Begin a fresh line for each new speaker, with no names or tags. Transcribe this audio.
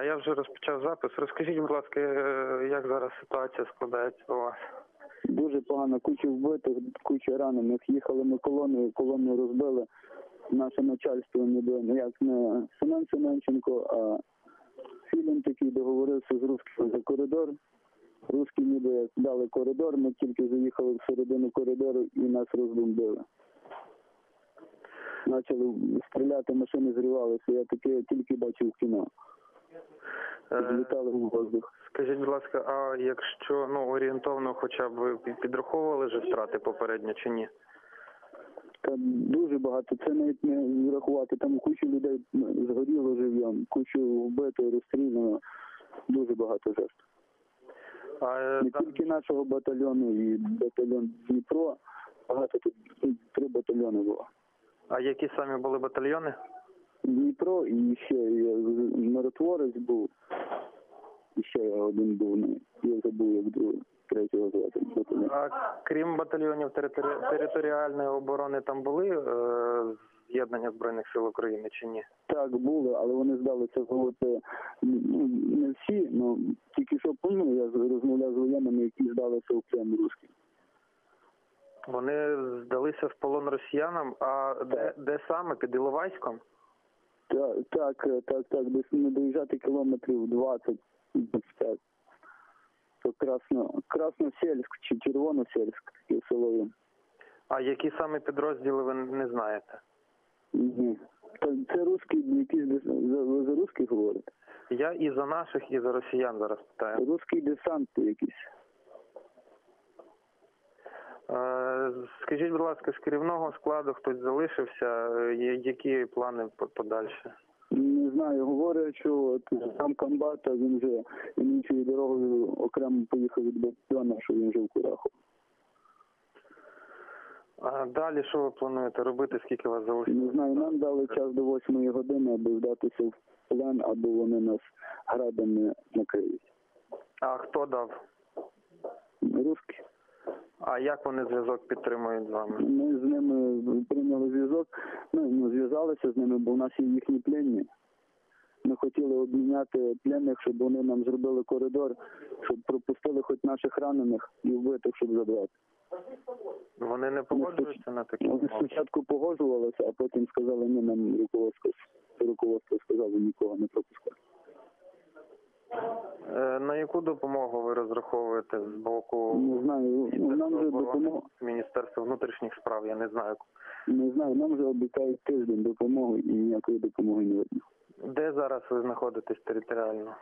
Да, я вже розпочав запис. Розкажіть, будь ласка, е, як зараз ситуація складається у вас?
Дуже погано, куча вбитих, куча ранених. Їхали ми колоною, колону розбили. Наше начальство ну, як не Семен Семенченко, а Філін такий договорився з русскими за коридор. Русські ніби дали коридор, ми тільки заїхали в середину коридору і нас розбомбили. Почали стріляти, машини зривалися. Я таке тільки бачив в кіно.
Е,
Злітали в воздух.
Скажіть, будь ласка, а якщо ну орієнтовно, хоча б ви підраховували вже втрати попередньо чи ні?
Та дуже багато. Це навіть не врахувати. Там кучу людей ну, згоріло жив'ям, кучу вбито, розстріляно. Дуже багато жертв.
А, е,
Не тільки нашого батальйону і батальйон Дніпро. Багато тут ну, три батальйони було.
а які самі були батальйони?
Дніпро і ще миротворець був. І ще один був. Ну, я забув, як другого, третього звати.
А крім батальйонів територі- територіальної оборони, там були е, з'єднання збройних сил України чи ні?
Так, були, але вони здалися золоти. Ну, не всі, ну тільки що ну, я розмовляв з воєнними, які здалися у плен русським.
Вони здалися в полон росіянам. А де, де саме під Іловайськом?
Так, так, так, так, десь не доїжджати кілометрів 20 25. То красно, Красносельськ чи Червоносельськ, таке село є.
А які саме підрозділи ви не знаєте?
Ні. Та Це русські, якісь за- ви за русських говорите?
Я і за наших, і за росіян зараз питаю.
Русський десант якийсь.
Е, Скажіть, будь ласка, з керівного складу хтось залишився? Е, Які плани по- подальше?
Знаю, говорять, що от там комбата, він вже іншою дорогою окремо поїхав від батальйону, що він вже в Кураху.
А далі що ви плануєте робити? Скільки вас залишилось?
Не знаю, нам дали час до восьмої години, аби вдатися в плен, або вони нас градами накриють.
А хто дав?
Русські.
А як вони зв'язок підтримують з вами?
Ми з ними прийняли зв'язок, ну, ну зв'язалися з ними, бо у нас є їхні пленні. Ми хотіли обміняти пленних, щоб вони нам зробили коридор, щоб пропустили хоч наших ранених і вбитих, щоб забрати.
Вони не погоджуються на такі
Вони
умови?
спочатку погоджувалися, а потім сказали, ні, нам руководство, руководство сказало нікого не пропускати.
Е, На яку допомогу ви розраховуєте з боку
Не знаю, ну, нам вже допомогу,
Міністерства внутрішніх справ? Я не знаю.
не знаю, нам вже обіцяють тиждень допомогу і ніякої допомоги не видно.
Де зараз ви знаходитесь територіально?